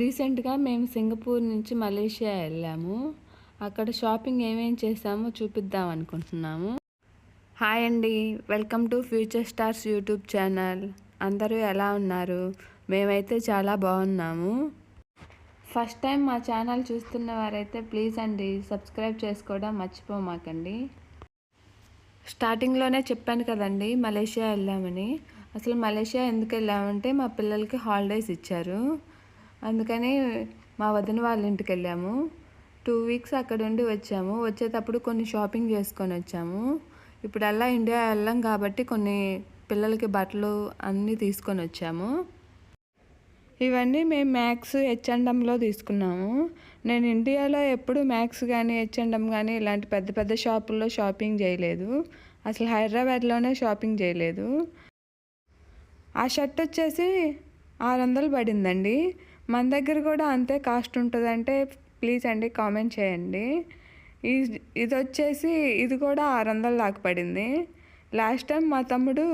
రీసెంట్గా మేము సింగపూర్ నుంచి మలేషియా వెళ్ళాము. అక్కడ షాపింగ్ ఏమేం చేసామో చూపిద్దాం అనుకుంటున్నాము. హాయ్ అండి welcome to future stars YouTube channel. అందరూ ఎలా ఉన్నారు? మేమైతే చాలా బాగున్నాము. ఫస్ట్ టైం మా ఛానల్ చూస్తున్న వారైతే ప్లీజ్ అండి సబ్స్క్రైబ్ చేసుకోవడం మర్చిపోమాకండి. స్టార్టింగ్లోనే చెప్పాను కదండి మలేషియా వెళ్ళామని. అసలు మలేషియా ఎందుకు వెళ్ళామంటే మా పిల్లలకి హాలిడేస్ ఇచ్చారు. అందుకని మా వదిన వాళ్ళ ఇంటికి వెళ్ళాము. టూ వీక్స్ అక్కడ ఉండి వచ్చాము. వచ్చేటప్పుడు కొన్ని షాపింగ్ చేసుకొని వచ్చాము. ఇప్పుడు అలా ఇండియా వెళ్ళాం కాబట్టి కొన్ని పిల్లలకి బట్టలు అన్నీ తీసుకొని వచ్చాము. ఇవన్నీ మేము మ్యాక్స్ హెచ్ఎండంలో H&M తీసుకున్నాము. నేను ఇండియాలో ఎప్పుడు మ్యాక్స్ కానీ హెచ్ఎండం H&M కానీ ఇలాంటి పెద్ద పెద్ద షాపుల్లో షాపింగ్ చేయలేదు. అసలు హైదరాబాద్లోనే షాపింగ్ చేయలేదు. ఆ షర్ట్ వచ్చేసి ఆరు వందలు పడిందండి. మన దగ్గర కూడా అంతే కాస్ట్ ఉంటుందంటే ప్లీజ్ అండి కామెంట్ చేయండి. ఇది వచ్చేసి ఇది కూడా ఆరు వందలు దాకా పడింది. లాస్ట్ టైం మా తమ్ముడు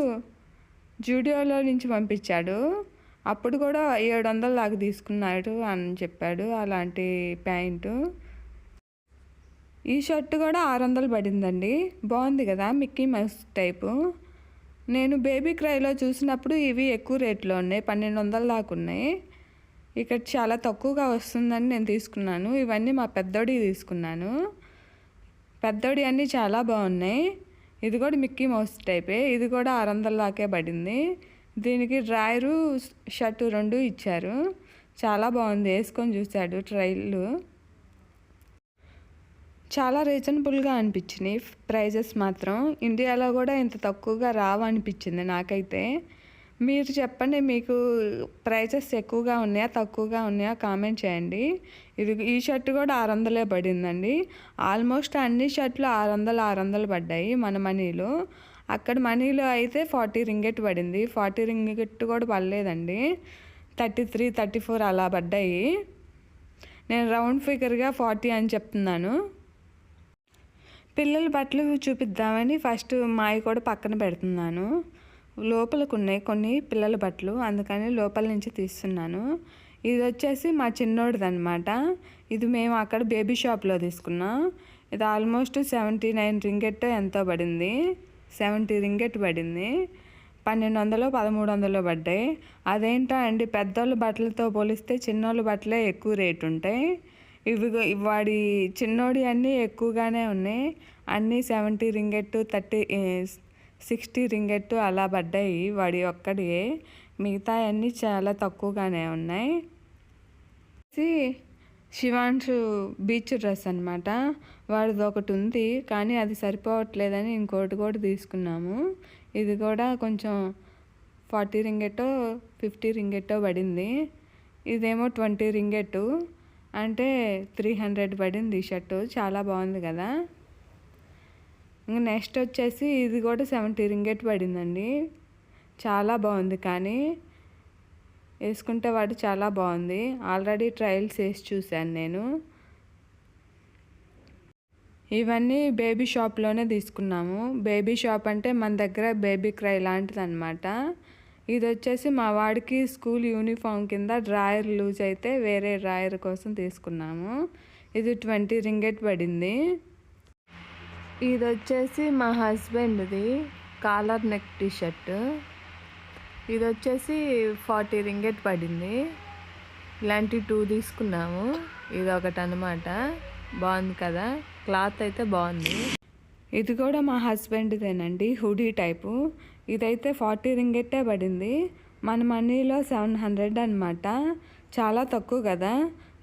జూడియోలో నుంచి పంపించాడు. అప్పుడు కూడా ఏడు వందల దాకా తీసుకున్నాడు అని చెప్పాడు అలాంటి ప్యాంటు. ఈ షర్ట్ కూడా ఆరు వందలు పడిందండి. బాగుంది కదా మిక్కీ మౌస్ టైపు. నేను బేబీ క్రైలో చూసినప్పుడు ఇవి ఎక్కువ రేట్లో ఉన్నాయి పన్నెండు వందల దాకా ఉన్నాయి. ఇక్కడ చాలా తక్కువగా వస్తుందని నేను తీసుకున్నాను. ఇవన్నీ మా పెద్దోడి తీసుకున్నాను. పెద్దోడి అన్నీ చాలా బాగున్నాయి. ఇది కూడా మిక్కీ మౌస్ టైపే. ఇది కూడా ఆరు వందల దాకే పడింది. దీనికి డ్రాయరు షర్టు రెండు ఇచ్చారు. చాలా బాగుంది. వేసుకొని చూశాడు ట్రైలు. చాలా రీజనబుల్గా అనిపించినాయి. ప్రైజెస్ మాత్రం. ఇండియాలో కూడా ఇంత తక్కువగా రావు అనిపించింది నాకైతే. మీరు చెప్పండి మీకు ప్రైజెస్ ఎక్కువగా ఉన్నాయా తక్కువగా ఉన్నాయా కామెంట్ చేయండి. ఇది ఈ షర్ట్ కూడా ఆరు వందలే పడిందండి. ఆల్మోస్ట్ అన్ని షర్ట్లు ఆరు వందలు ఆరు వందలు పడ్డాయి మన మనీలో. అక్కడ మనీలో అయితే ఫార్టీ రింగెట్ పడింది. ఫార్టీ రింగెట్ కూడా పడలేదండి. థర్టీ త్రీ థర్టీ ఫోర్ అలా పడ్డాయి. నేను రౌండ్ ఫిగర్గా ఫార్టీ అని చెప్తున్నాను. పిల్లల బట్టలు చూపిద్దామని ఫస్ట్ మావి కూడా పక్కన పెడుతున్నాను. లోపలకు ఉన్నాయి కొన్ని పిల్లల బట్టలు అందుకని లోపల నుంచి తీస్తున్నాను. ఇది వచ్చేసి మా చిన్నోడిది అనమాట ఇది మేము అక్కడ బేబీ షాప్లో తీసుకున్నాం. ఇది ఆల్మోస్ట్ సెవెంటీ నైన్ రింగెట్ ఎంతో పడింది. సెవెంటీ రింగెట్ పడింది. పన్నెండు వందలు పదమూడు వందలు పడ్డాయి. అదేంటో అండి పెద్దోళ్ళ బట్టలతో పోలిస్తే చిన్నోళ్ళ బట్టలే ఎక్కువ రేటు ఉంటాయి ఇవి వాడి చిన్నోడి అన్నీ ఎక్కువగానే ఉన్నాయి. అన్నీ seventy ringgit thirty sixty ringgit అలా పడ్డాయి. వాడి ఒక్కడి. మిగతా అన్నీ చాలా తక్కువగానే ఉన్నాయి. శివాంశు బీచ్ డ్రెస్ అనమాట వాడిది ఒకటి ఉంది. కానీ అది సరిపోవట్లేదని ఇంకోటి కూడా తీసుకున్నాము. ఇది కూడా కొంచెం ఫార్టీ రింగెట్టో ఫిఫ్టీ రింగెట్టో పడింది. ఇదేమో ట్వంటీ రింగెట్టు. అంటే త్రీ హండ్రెడ్ పడింది షర్టు. చాలా బాగుంది కదా. ఇంకా నెక్స్ట్ వచ్చేసి ఇది కూడా సెవెంటీ రింగెట్ పడిందండి. చాలా బాగుంది కానీ వేసుకుంటే వాడు చాలా బాగుంది. ఆల్రెడీ ట్రయల్స్ వేసి చూశాను నేను. ఇవన్నీ బేబీ షాప్లోనే తీసుకున్నాము. బేబీ షాప్ అంటే మన దగ్గర బేబీ క్రై లాంటిది అనమాట ఇది వచ్చేసి మా వాడికి స్కూల్ యూనిఫామ్ కింద డ్రాయర్ లూజ్ అయితే వేరే డ్రాయర్ కోసం తీసుకున్నాము. ఇది ట్వంటీ రింగెట్ పడింది. ఇది వచ్చేసి మా హస్బెండ్ది కాలర్ నెక్ టీ షర్ట్ ఇది వచ్చేసి ఫార్టీ రింగెట్ పడింది. ఇలాంటి టూ తీసుకున్నాము. ఇది ఒకటి అనమాట బాగుంది కదా? క్లాత్ అయితే బాగుంది. ఇది కూడా మా హస్బెండ్దేనండి హుడీ టైపు. ఇదైతే ఫార్టీ రింగెట్టే పడింది. మన మనీలో సెవెన్ హండ్రెడ్ అనమాట చాలా తక్కువ కదా?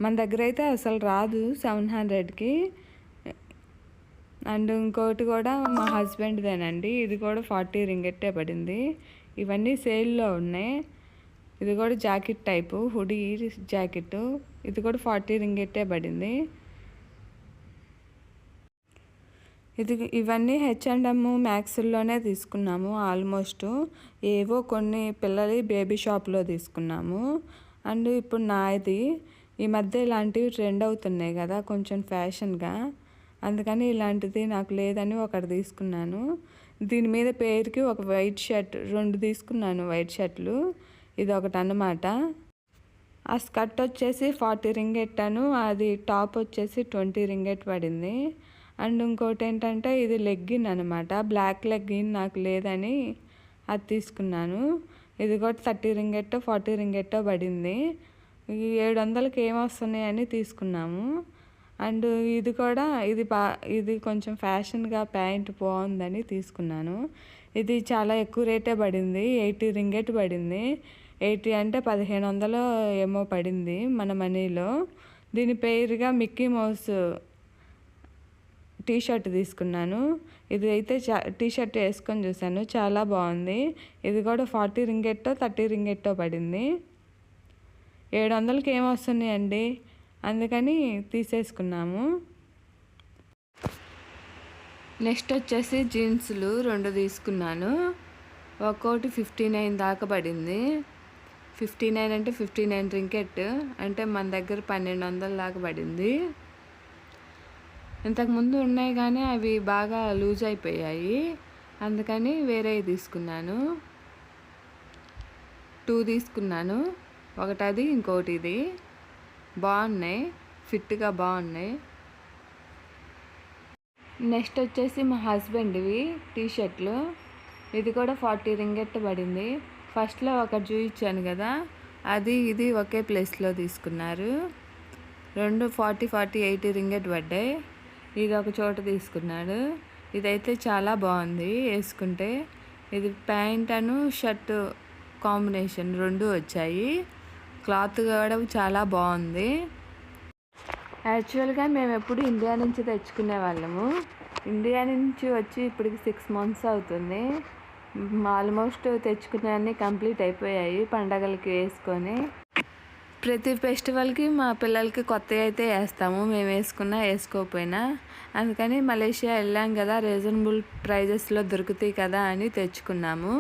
మన దగ్గర అయితే అసలు రాదు సెవెన్ హండ్రెడ్కి. అండ్ ఇంకోటి కూడా మా హస్బెండ్దేనండి. ఇది కూడా ఫార్టీ రింగెట్టే పడింది. ఇవన్నీ సేల్లో ఉన్నాయి. ఇది కూడా జాకెట్ టైపు హుడీ జాకెట్. ఇది కూడా ఫార్టీ రింగెట్టే పడింది. ఇది ఇవన్నీ హెచ్ అండ్ ఎమ్ మ్యాక్స్లోనే తీసుకున్నాము ఆల్మోస్ట్. ఏవో కొన్ని పిల్లలు బేబీ షాప్లో తీసుకున్నాము. అండ్ ఇప్పుడు నాది. ఈ మధ్య ఇలాంటివి ట్రెండ్ అవుతున్నాయి కదా కొంచెం ఫ్యాషన్గా. అందుకని ఇలాంటిది నాకు లేదని ఒకటి తీసుకున్నాను. దీని మీద పేరుకి ఒక వైట్ షర్ట్ రెండు తీసుకున్నాను వైట్ షర్ట్లు. ఇది ఒకటి అన్నమాట. ఆ స్కర్ట్ వచ్చేసి ఫార్టీ రింగెట్ అది టాప్ వచ్చేసి ట్వంటీ రింగెట్ పడింది. అండ్ ఇంకోటి ఏంటంటే ఇది లెగ్గిన్ అనమాట బ్లాక్ లెగ్గిన్ నాకు లేదని అది తీసుకున్నాను. ఇది కూడా థర్టీ రింగెట్టో ఫార్టీ రింగెట్టో పడింది. ఈ ఏడు వందలకి ఏమొస్తున్నాయని తీసుకున్నాము. అండ్ ఇది కూడా ఇది బా ఇది కొంచెం ఫ్యాషన్గా ప్యాంట్ బాగుందని తీసుకున్నాను. ఇది చాలా ఎక్కువ రేటే పడింది ఎయిటీ రింగెట్ పడింది. ఎయిటీ అంటే పదిహేను వందలు ఏమో పడింది మన మనీలో. దీని పేరుగా మిక్కీ మౌస్ టీ షర్ట్ తీసుకున్నాను. ఇది అయితే చా టీ షర్ట్ వేసుకొని చూశాను చాలా బాగుంది. ఇది కూడా ఫార్టీ రింగెట్టో థర్టీ రింగెట్టో పడింది. ఏడు వందలకి ఏమొస్తున్నాయండి? అందుకని తీసేసుకున్నాము. నెక్స్ట్ వచ్చేసి జీన్సులు రెండు తీసుకున్నాను. ఒక్కోటి ఫిఫ్టీ నైన్ దాకా పడింది. ఫిఫ్టీ నైన్ అంటే ఫిఫ్టీ నైన్ రింకెట్ అంటే మన దగ్గర పన్నెండు వందల దాకా పడింది. ఇంతకుముందు ఉన్నాయి కానీ అవి బాగా లూజ్ అయిపోయాయి. అందుకని వేరే తీసుకున్నాను. టూ తీసుకున్నాను. ఒకటి అది ఇంకోటి ఇది బాగున్నాయి. ఫిట్గా బాగున్నాయి. నెక్స్ట్ వచ్చేసి మా హస్బెండ్వి టీ షర్ట్లు ఇది కూడా ఫార్టీ రింగెట్ పడింది. ఫస్ట్లో ఒకటి చూపించాను కదా అది ఇది ఒకే ప్లేస్లో తీసుకున్నారు. రెండు ఫార్టీ ఫార్టీ ఎయిటీ రింగెట్ పడ్డాయి. ఇది ఒక చోట తీసుకున్నాడు. ఇదైతే చాలా బాగుంది వేసుకుంటే. ఇది ప్యాంట్ అను షర్ట్ కాంబినేషన్ రెండు వచ్చాయి. క్లాత్ కూడా చాలా బాగుంది. యాక్చువల్గా మేము ఎప్పుడు ఇండియా నుంచి తెచ్చుకునే వాళ్ళము. ఇండియా నుంచి వచ్చి ఇప్పటికి సిక్స్ మంత్స్ అవుతుంది. ఆల్మోస్ట్ తెచ్చుకునేవన్నీ కంప్లీట్ అయిపోయాయి పండగలకి వేసుకొని. ప్రతి ఫెస్టివల్కి మా పిల్లలకి కొత్తవి అయితే వేస్తాము. మేము వేసుకున్నా వేసుకోకపోయినా. అందుకని మలేషియా వెళ్ళాం కదా రీజనబుల్ ప్రైజెస్లో దొరుకుతాయి కదా అని తెచ్చుకున్నాము.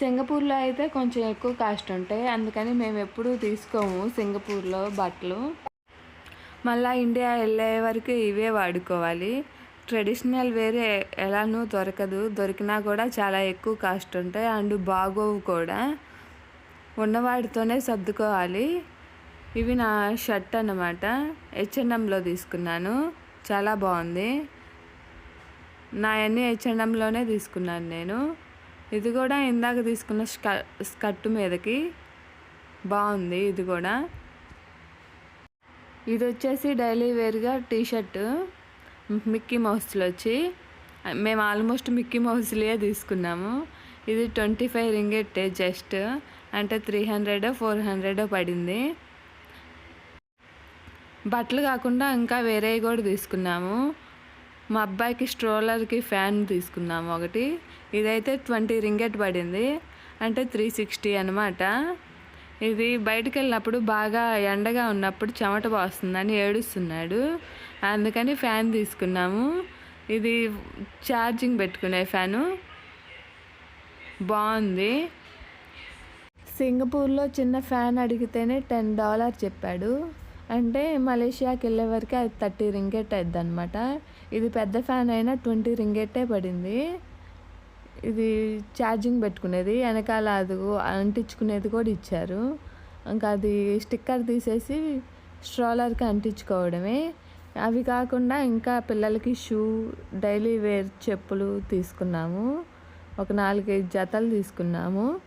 సింగపూర్లో అయితే కొంచెం ఎక్కువ కాస్ట్ ఉంటాయి. అందుకని మేము ఎప్పుడూ తీసుకోము సింగపూర్లో బట్టలు. మళ్ళీ ఇండియా వెళ్ళే వరకు ఇవే వాడుకోవాలి. ట్రెడిషనల్ వేరే ఎలానూ దొరకదు. దొరికినా కూడా చాలా ఎక్కువ కాస్ట్ ఉంటాయి. అండ్ బాగోవు కూడా. ఉన్నవాటితోనే సర్దుకోవాలి. ఇవి నా షర్ట్ అన్నమాట. హెచ్ఎన్ఎంలో తీసుకున్నాను. చాలా బాగుంది. నా అన్ని హెచ్ఎన్ఎంలోనే తీసుకున్నాను నేను. ఇది కూడా ఇందాక తీసుకున్న స్క స్కర్ట్ మీదకి. బాగుంది ఇది కూడా. ఇది వచ్చేసి డైలీ వేర్గా టీషర్ట్ మిక్కీ మౌస్లో వచ్చి. మేము ఆల్మోస్ట్ మిక్కీ మౌస్లే తీసుకున్నాము. ఇది ట్వంటీ ఫైవ్ రింగెట్టే జస్ట్. అంటే త్రీ హండ్రెడ్ ఫోర్ హండ్రెడ్ పడింది. బట్టలు కాకుండా ఇంకా వేరేవి కూడా తీసుకున్నాము. మా అబ్బాయికి స్ట్రోలర్కి ఫ్యాన్ తీసుకున్నాము ఒకటి. ఇదైతే ట్వంటీ రింగెట్ పడింది. అంటే త్రీ సిక్స్టీ అనమాట ఇది బయటకు వెళ్ళినప్పుడు బాగా ఎండగా ఉన్నప్పుడు చెమట పోస్తుందని ఏడుస్తున్నాడు. అందుకని ఫ్యాన్ తీసుకున్నాము. ఇది ఛార్జింగ్ పెట్టుకునే ఫ్యాను. బాగుంది. సింగపూర్లో చిన్న ఫ్యాన్ అడిగితేనే టెన్ డాలర్ చెప్పాడు. అంటే మలేషియాకి వెళ్ళే వరకు అది థర్టీ రింగెట్ అవుద్ది అనమాట ఇది పెద్ద ఫ్యాన్ అయినా ట్వంటీ రింగెట్టే పడింది. ఇది ఛార్జింగ్ పెట్టుకునేది వెనకాల అది అంటించుకునేది కూడా ఇచ్చారు. ఇంకా అది స్టిక్కర్ తీసేసి స్ట్రాలర్కి అంటించుకోవడమే. అవి కాకుండా ఇంకా పిల్లలకి షూ డైలీ వేర్ చెప్పులు తీసుకున్నాము. ఒక నాలుగైదు జతలు తీసుకున్నాము.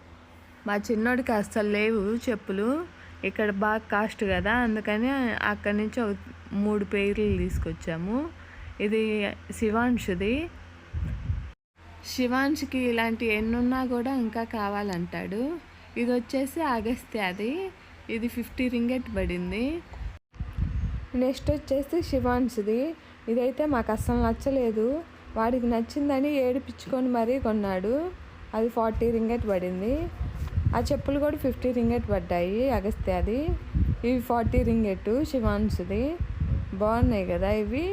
మా చిన్నోడికి అస్సలు లేవు చెప్పులు. ఇక్కడ బాగా కాస్ట్ కదా అందుకని అక్కడి నుంచి ఒక మూడు పేర్లు తీసుకొచ్చాము. ఇది శివాంశుది. శివాంష్కి ఇలాంటి ఎన్నున్నా కూడా ఇంకా కావాలంటాడు. ఇది వచ్చేసి అగస్త్యాది ఇది ఫిఫ్టీ రింగెట్ పడింది. నెక్స్ట్ వచ్చేసి శివాంష్ది ఇదైతే మాకు అస్సలు నచ్చలేదు. వాడికి నచ్చిందని ఏడిపించుకొని మరీ కొన్నాడు. అది ఫార్టీ రింగెట్ పడింది. ఆ చెప్పులు కూడా ఫిఫ్టీ రింగెట్ పడ్డాయి అగస్త్యాది ఇవి ఫార్టీ రింగెట్ శివాంష్ది బాగున్నాయి కదా ఇవి.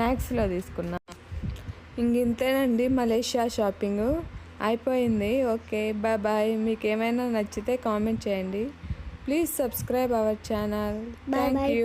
మ్యాక్స్లో తీసుకున్నా. ఇంతేనండి మలేషియా షాపింగ్. అయిపోయింది. ఓకే బాయ్ బాయ్ మీకు ఏమైనా నచ్చితే కామెంట్ చేయండి. Please subscribe our channel. Thank you.